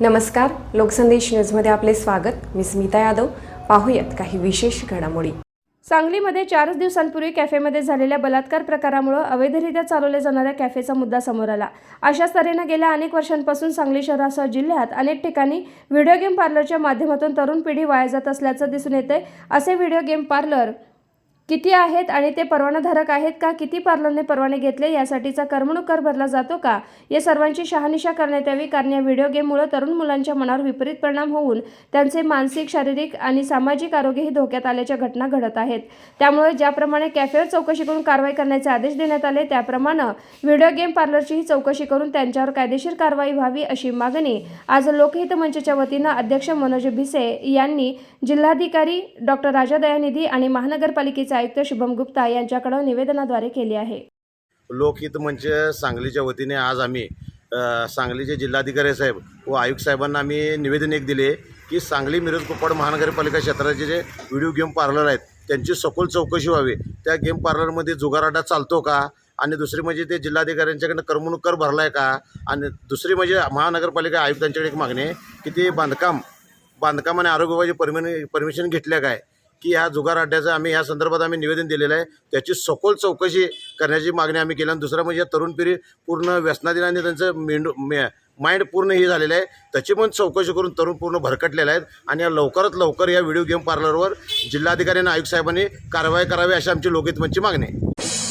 नमस्कार लोकसंदेश न्यूजमध्ये आपले स्वागत. मी स्मिता यादव. पाहूयात काही विशेष घडामोडी. सांगलीमध्ये चारच दिवसांपूर्वी कॅफेमध्ये झालेल्या बलात्कार प्रकारामुळे अवैधरित्या चालवल्या जाणाऱ्या कॅफेचा मुद्दा समोर आला. अशाच तऱ्हेनं गेल्या अनेक वर्षांपासून सांगली शहरासह जिल्ह्यात अनेक ठिकाणी व्हिडिओ गेम पार्लरच्या माध्यमातून तरुण पिढी वाया जात असल्याचं दिसून येते असे व्हिडिओ गेम पार्लर किती आहेत आणि ते परवानाधारक आहेत का? किती पार्लरने परवाने घेतले? यासाठीचा करमणूक कर भरला जातो का? या सर्वांची शहानिशा करण्यात यावी कारण या व्हिडिओ गेममुळे तरुण मुलांच्या मनावर विपरीत परिणाम होऊन त्यांचे मानसिक शारीरिक आणि सामाजिक आरोग्यही धोक्यात आल्याच्या घटना घडत आहेत. त्यामुळे ज्याप्रमाणे कॅफेवर चौकशी करून कारवाई करण्याचे आदेश देण्यात आले त्याप्रमाणे व्हिडिओ गेम पार्लरचीही चौकशी करून त्यांच्यावर कायदेशीर कारवाई व्हावी अशी मागणी आज लोकहित मंचच्या वतीनं अध्यक्ष मनोज भिसे यांनी जिल्हाधिकारी डॉक्टर राजा दयानिधी आणि महानगरपालिकेचे आयुक्त शुभम गुप्ता यांच्याकडे निवेदनाद्वारे केली आहे. लोकहित मंच सांगलीच्या वतीने आज आम्ही सांगलीचे जिल्हाधिकारी साहेब व आयुक्त साहेबांना आम्ही निवेदन एक दिले की सांगली मिरज कुप्पड महानगरपालिका क्षेत्राचे जे व्हिडिओ गेम पार्लर आहेत त्यांची सखोल चौकशी व्हावी. त्या गेम पार्लरमध्ये जुगाराडा चालतो का? आणि दुसरी म्हणजे ते जिल्हाधिकाऱ्यांच्याकडनं करमणूक कर भरला आहे का? आणि दुसरी म्हणजे महानगरपालिका आयुक्तांच्याकडे एक मागणी आहे की ते बांधकाम बांधकाम आणि आरोग्य विभागाची परमिन परमिशन घेतल्या काय? की ह्या जुगार अड्ड्याचं आम्ही ह्या संदर्भात आम्ही निवेदन दिलेलं आहे. त्याची सखोल चौकशी करण्याची मागणी आम्ही केली आणि दुसरं म्हणजे तरुण पिढी पूर्ण व्यसनादिनाने त्यांचं मेंडू मे माइंड पूर्ण हे झालेलं आहे. त्याची पण चौकशी करून तरुण पूर्ण भरकटलेलं आहेत आणि या लवकरात लवकर या व्हिडिओ गेम पार्लरवर जिल्हाधिकारी आणि आयुक्त साहेबांनी कारवाई करावी अशी आमची लोकहितमची मागणी आहे.